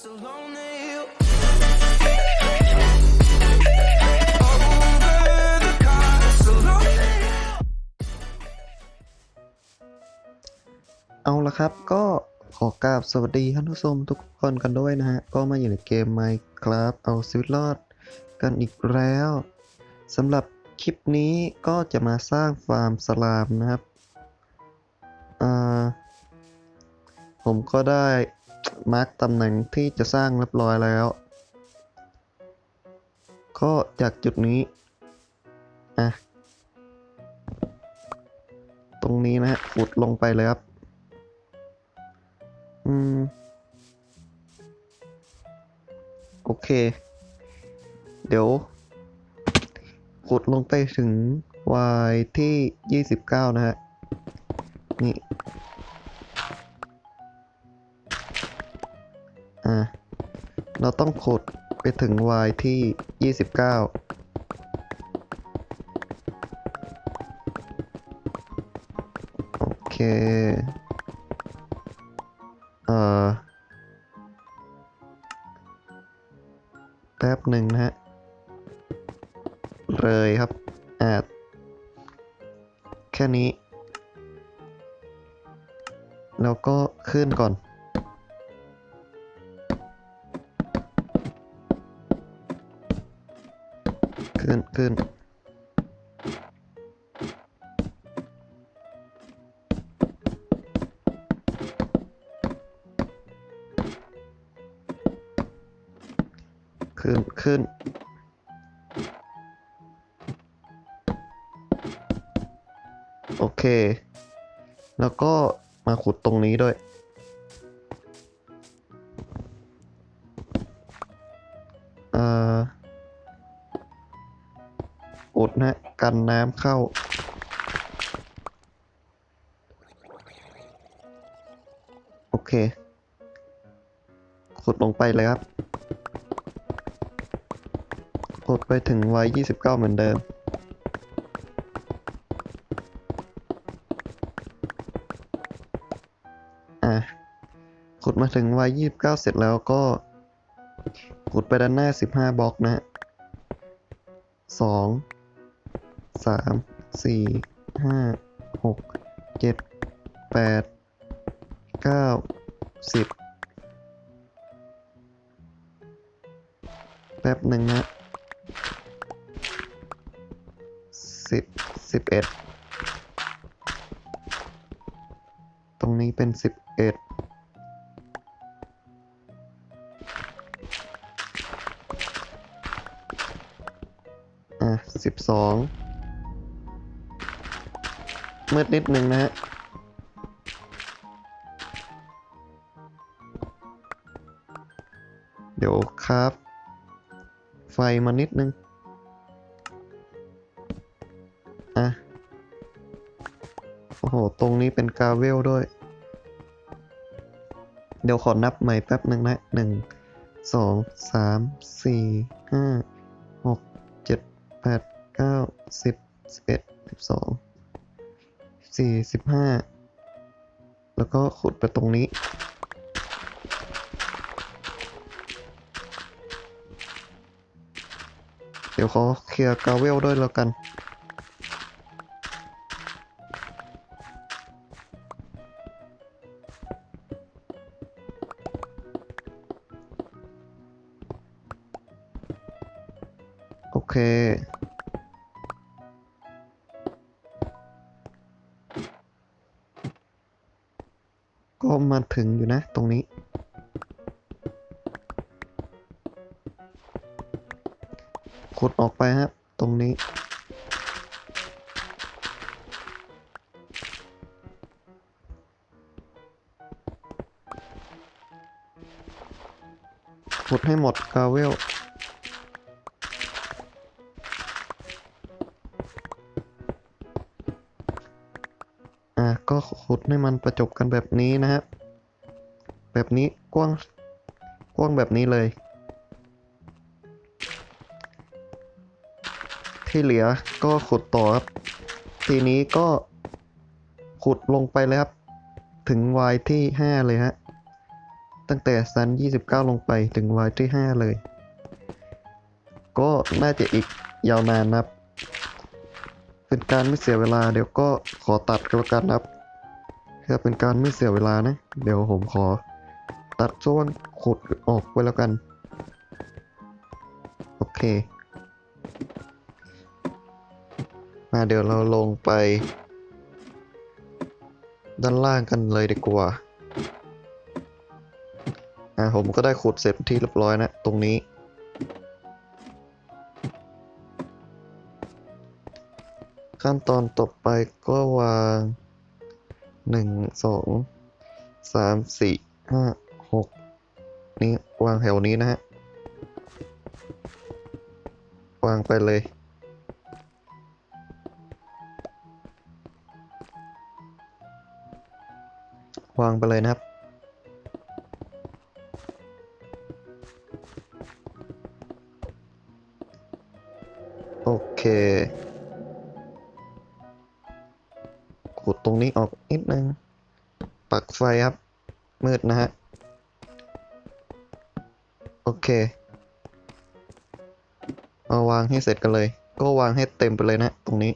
เอาละครับก็ขอกราบสวัสดีท่านผู้ชมทุกคนกันด้วยนะฮะ ก็มาอยู่ในเกม Minecraft เอาชีวิตรอดกันอีกแล้วสำหรับคลิปนี้ก็จะมาสร้างฟาร์มสลามนะครับ ผมก็ได้ มาร์กตำแหน่งที่จะสร้างเรียบร้อยแล้ว ก็จากจุดนี้อะตรงนี้นะฮะขุดลงไปเลยครับ อืม โอเค เดี๋ยว ขุดลงไปถึง y ที่ 29 นะฮะ นี่ เราต้องขุดไปถึง y ที่ 29โอเค ขึ้นขึ้นขึ้นขึ้นโอเค แล้วก็มาขุดตรงนี้ด้วย กันน้ำเข้า โอเค ขุดลงไปเลยครับ ขุดไปถึงไว้29 เหมือนเดิม อะ ขุดมาถึงวัย29 เสร็จแล้วก็ ขุดไปด้านหน้า 15 บล็อกนะฮะ สามสี่ห้าหกเจ็ดแปดเก้าสิบแป๊บหนึ่งนะสิบสิบเอ็ดตรงนี้เป็นสิบเอ็ดอะสิบสอง มืดนิดนึงนะฮะเดี๋ยวครับ ไฟมานิดนึง อะ โอ้โห ตรงนี้เป็นกาเวลด้วย เดี๋ยวขอนับใหม่แป๊บหนึ่งนะหนึ่งสองสามสี่ห้าหกเจ็ดแปดเก้าสิบสิบเอ็ดสิบสอง สี่สิบห้าแล้วก็ขุดไปตรงนี้ เดี๋ยวขอเคลียร์กาเวลด้วยแล้วกันโอเค มาถึงอยู่นะ ตรงนี้ ขุดออกไปครับ ตรงนี้ ขุดให้หมดกาเวลอะก็ขุดให้มันประจบกันแบบนี้นะครับ แบบนี้กว้างกว้างแบบนี้เลย ที่เหลือก็ขุดต่อครับ ทีนี้ก็ขุดลงไปเลยครับ ถึง y ที่ 5 เลยฮะ ตั้งแต่ซัน 29 ลงไปถึงวายที่ 5 เลย ก็น่าจะอีกยาวนานครับ เป็นการไม่เสียเวลาเดี๋ยวก็ขอตัดก็แล้วกันนะครับเพื่อเป็นการไม่เสียเวลานะ เดี๋ยวผมขอ ตัดช่วงขุดออกไว้แล้วกัน โอเค มาเดี๋ยวเราลงไป ด้านล่างกันเลยดีกว่า อ่าผมก็ได้ขุดเสร็จที่เรียบร้อยนะ ตรงนี้ ขั้นตอนต่อไปก็วางหนึ่งสองสามสี่ห้า นี่วางแถวนี้นะฮะ วางไปเลย วางไปเลยนะครับ โอเคขุดตรงนี้ออกนิดนึง ปักไฟครับ มืดนะฮะ เคเอาวางให้เสร็จกันเลย ก็วางให้เต็มไปเลยนะ ตรงนี้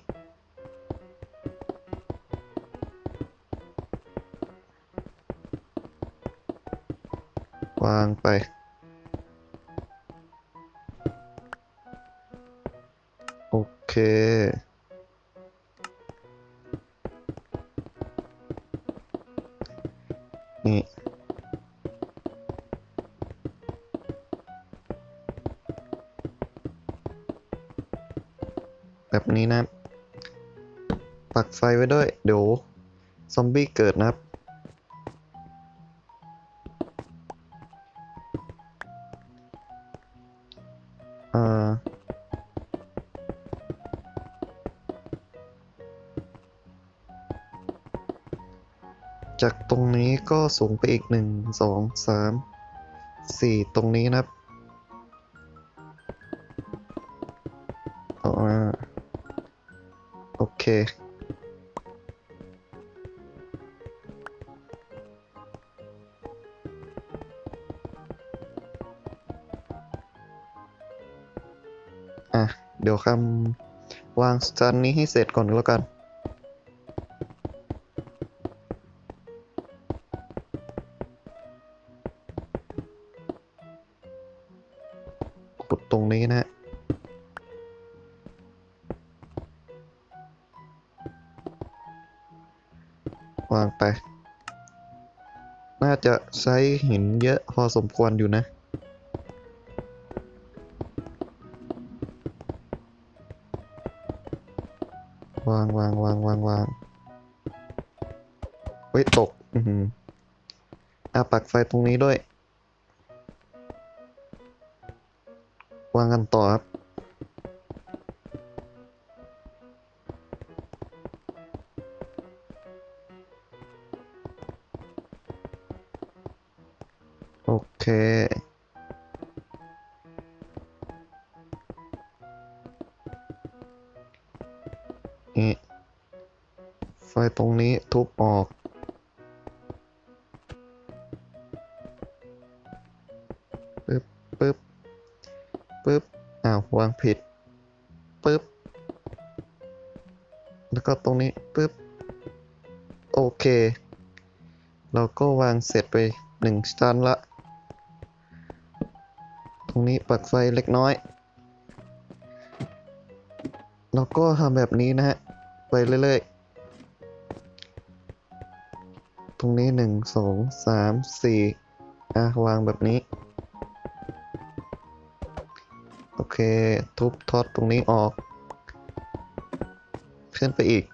วางไป โอเค ไฟไว้ด้วย เดี๋ยวซอมบี้เกิดนะครับ อ่า จากตรงนี้ก็สูงไปอีกหนึ่งสองสามสี่ตรงนี้นะครับอามาโอเค เดี๋ยวคำวางสตันนี้ให้เสร็จก่อนแล้วกัน ขุดตรงนี้นะฮะวางไป น่าจะใช้หินเยอะพอสมควรอยู่นะ ยตก อือหืออะปักไฟตรงนี้ด้วย วางกันต่อครับ โอเคนี่ไฟตรงนี้ทุบออก วางผิดปึ๊บ แล้วก็ตรงนี้ปึ๊บ โอเค เราก็วางเสร็จไปหนึ่งชั้นละ ตรงนี้ปักไฟเล็กน้อย เราก็ทำแบบนี้นะฮะ ไปเรื่อยๆ ตรงนี้หนึ่งสองสามสี่อะ วางแบบนี้ เค ทุบท็อตตรงนี้ออก ขึ้นไปอีก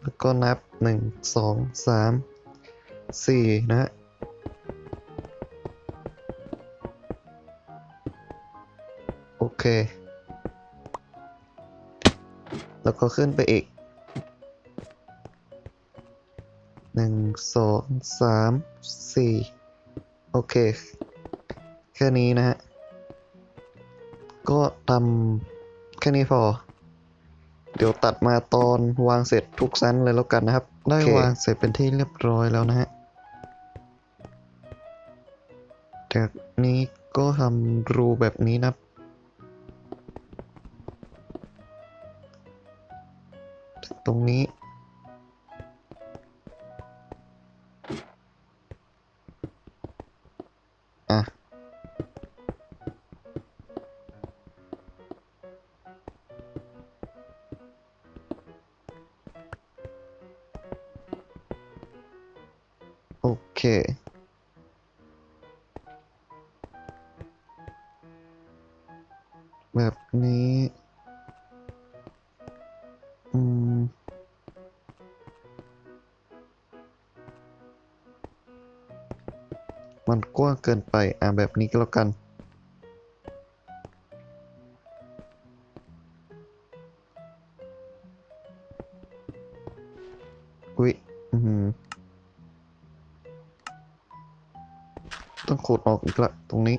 แล้วก็นับหนึ่งสองสามสี่นะฮะโอเค แล้วก็ขึ้นไปอีกหนึ่งสองสามสี่โอเค แค่นี้นะฮะ ก็ทำแค่นี้พอ เดี๋ยวตัดมาตอนวางเสร็จทุกชั้นเลยแล้วกันนะครับ ได้วางเสร็จเป็นที่เรียบร้อยแล้วนะฮะ จากนี้ก็ทำรูแบบนี้นะตรงนี้ เกินไป อะแบบนี้ก็แล้วกัน อุ๊ยอือหือต้องขูดออกอีกละ ตรงนี้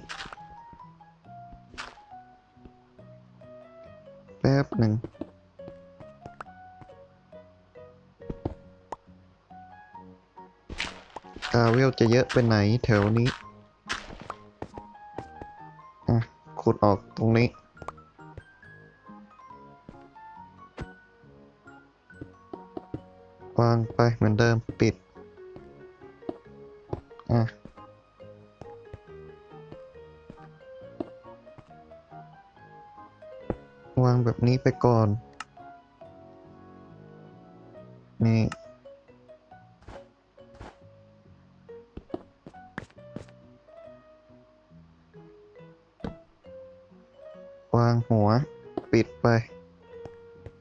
แป๊บหนึ่งกาเวลจะเยอะไปไหนแถวนี้ ออกตรงนี้ วางไปเหมือนเดิมปิด อะ วางแบบนี้ไปก่อน วางหัว ปิดไป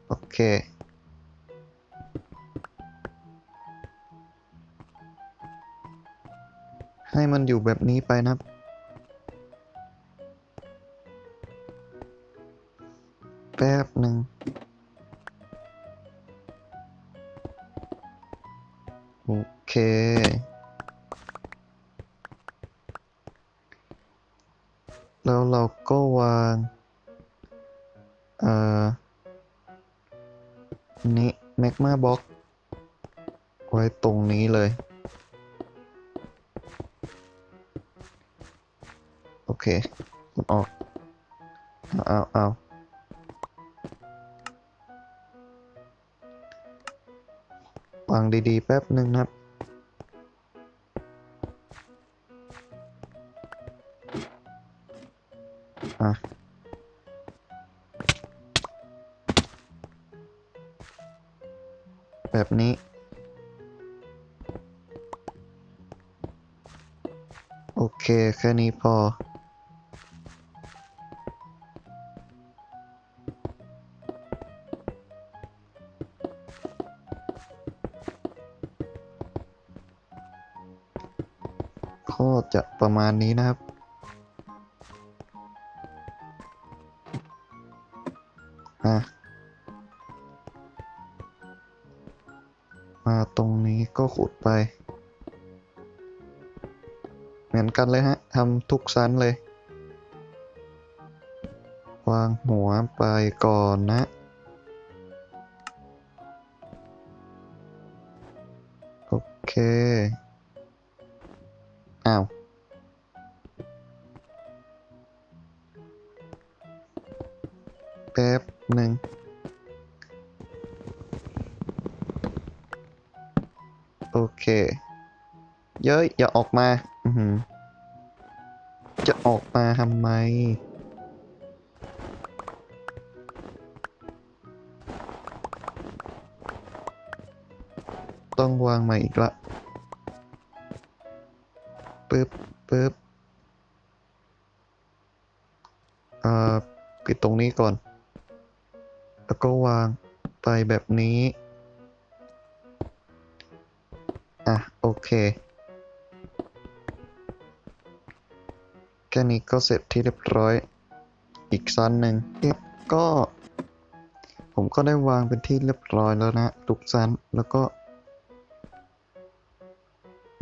โอเค ให้มันอยู่แบบนี้ไปนะ เคกดออกเอาเอาเอาวางดีๆ แป๊บหนึ่งนะครับ อะแบบนี้ โอเค แค่นี้พอ จะประมาณนี้นะครับ มาตรงนี้ก็ขุดไป เหมือนกันเลยฮะทำทุกชั้นเลย วางหัวไปก่อนนะ อย่าออกมา อือจะออกมาทำไม ต้องวางใหม่อีกละปึ๊บปึ๊บอ่าปิดตรงนี้ก่อน แล้วก็วางไปแบบนี้ อะ โอเค ค่นี้ก็เสร็จที่เรียบร้อยอีกชั้นหนึ่งเก็ผมก็ได้วางเป็นที่เรียบร้อยแล้วนะทุกชั้นแล้วก็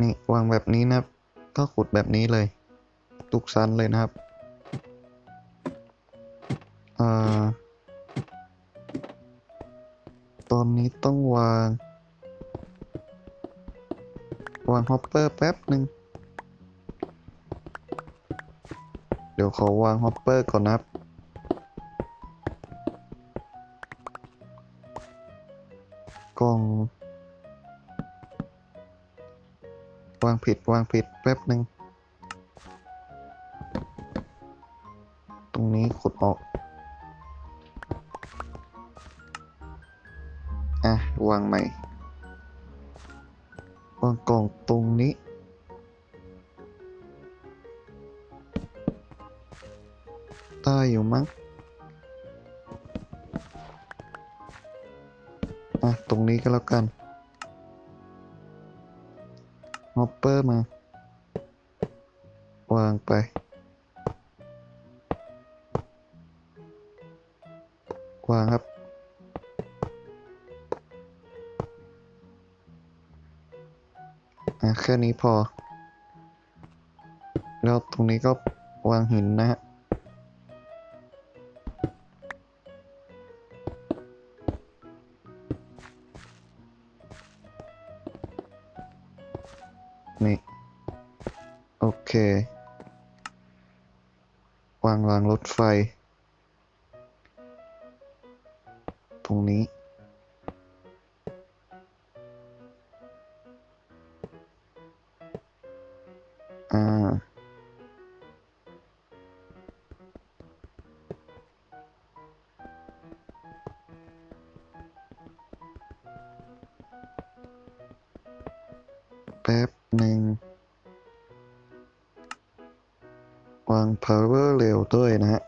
นี่วางแบบนี้นะครับ ก็ขุดแบบนี้เลย ทุกชั้นเลยนะครับอ่าตอนนี้ต้องวาง วางฮอปเปอร์แป๊บหนึ่ง ดี๋ยวขอวางฮอปเปอร์ก่อนนะครับ กล่อง วางผิดวางผิดแป๊บหนึ่ง อะตรงนี้ก็แล้วกันฮอปเปอร์มา วางไป วางครับ อะแค่นี้พอ แล้วตรงนี้ก็วางหินนะฮะ เค วางรางรถไฟ ตรงนี้ วาง power เร็วด้วยนะฮะ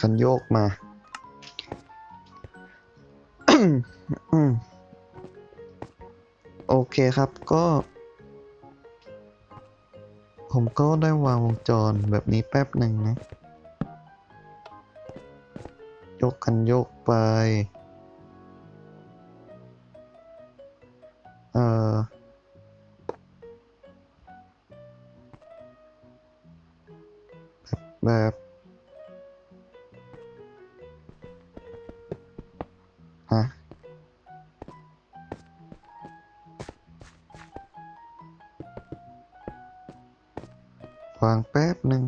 คันโยกมาโอเคครับก็ ผมก็ได้วางวงจรแบบนี้แป๊บหนึ่งนะ ยกคันโยกไป ฮะวางแป๊บหนึ่ง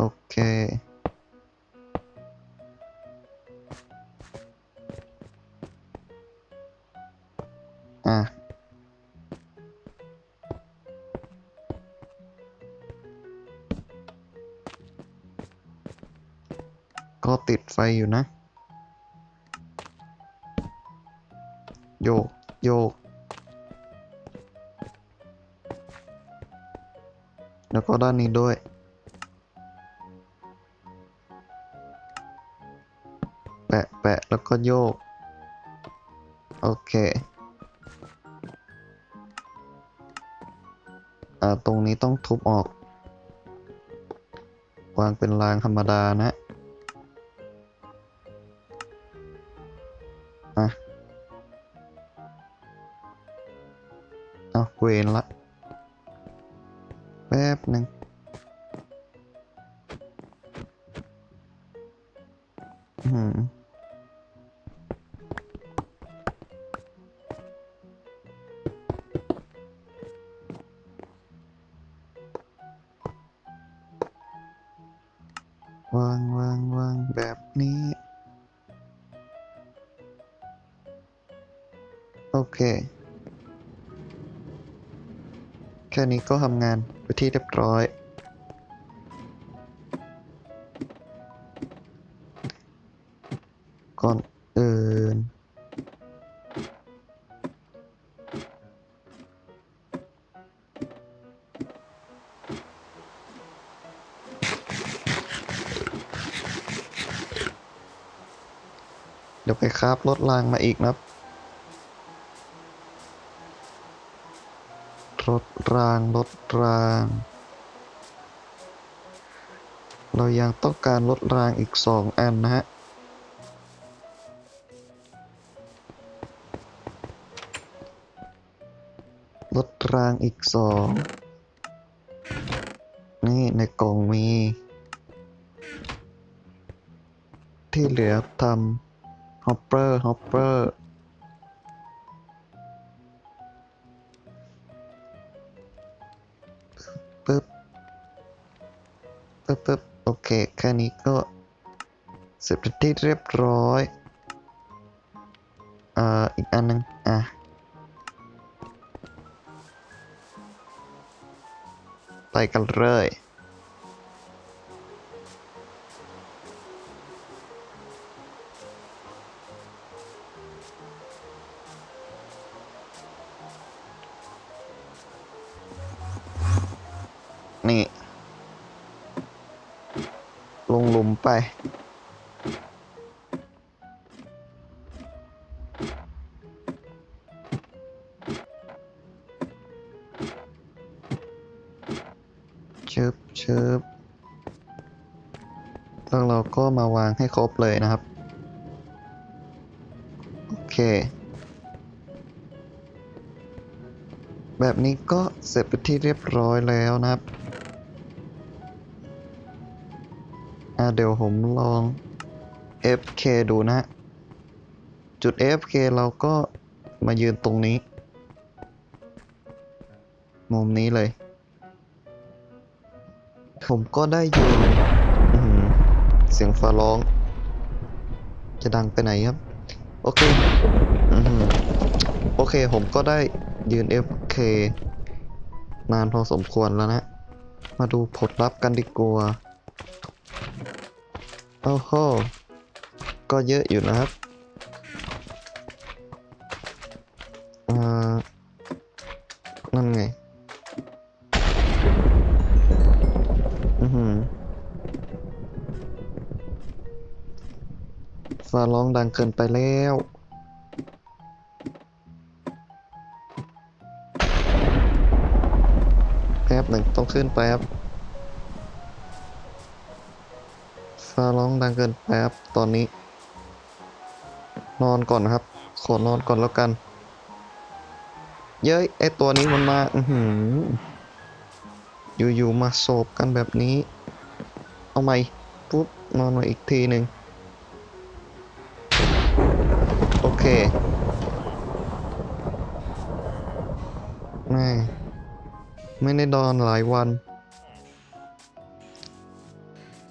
โอเค อะ ก็ติดไฟอยู่นะ โยก โยก แล้วก็ด้านนี้ด้วย ก็โยก โอเคอ่าตรงนี้ต้องทุบออก วางเป็นรางธรรมดานะอะเอาเวนละ แป๊บหนึ่งอื้อ ค่นี้ก็ทำงานไปที่เรียบร้อย ก่อนอื่นเดี๋ยวไปคราบรถรางมาอีกนะครับ รถราง รถราง เรายังต้องการรถรางอีกสองอันนะฮะ รถรางอีกสองนี่ในกล่องมี ที่เหลือทำฮอปเปอร์ ฮอปเปอร์ ปึ๊บปึ๊บโอเค แค่นี้ก็เสร็จเป็นที่เรียบร้อยอ่าอีกอันหนึง อะ ไปกันเลย ชิบเชิบแล้วเราก็มาวางให้ครบเลยนะครับ โอเค แบบนี้ก็เสร็จเป็นที่เรียบร้อยแล้วนะครับอะเดี๋ยวผมลอง FK ดูนะ จุด FK เราก็มายืนตรงนี้ มุมนี้เลย ผมก็ได้ยืนเสียงฟ้าร้อง จะดังไปไหนครับ โอเคโอเค ผมก็ได้ยืน FK นานพอสมควรแล้วนะ มาดูผลลัพธ์กันดีกว่า โอ้โห ก็เยอะอยู่นะครับ เกินไปแล้วแป๊บหนึ่งต้องขึ้นแป๊บฟ้าร้องดังเกินแป๊บตอนนี้ นอนก่อนนะครับ ขอนอนก่อนแล้วกัน เย้ยไอตัวนี้มันมาอือหืออยู่ๆมาโศบกันแบบนี้ เอาไหมปุ๊บนอนมาอีกทีหนึ่ง เคแม่ไม่ได้นอนหลายวัน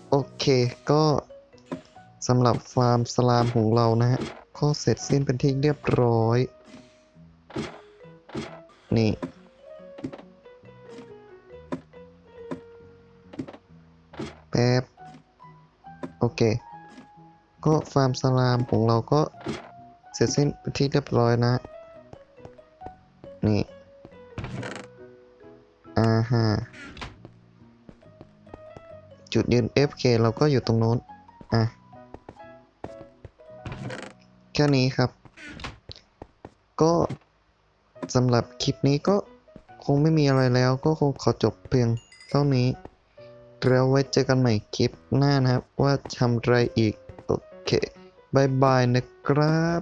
โอเคก็สำหรับฟาร์มสลามของเรานะฮะก็เสร็จสิ้นเป็นที่เรียบร้อย นี่ แป๊บ โอเค ก็ฟาร์มสลามของเราก็ เสร็จสิ้นเป็นที่เรียบร้อยนะ นี่อ่าฮะจุดยืน FK เราก็อยู่ตรงโน้น อะ แค่นี้ครับ ก็สำหรับคลิปนี้ก็คงไม่มีอะไรแล้ว ก็คงขอจบเพียงเท่านี้ แล้วไว้เจอกันใหม่คลิปหน้านะครับ ว่าทำอะไรอีก โอเคบายบายนะครับ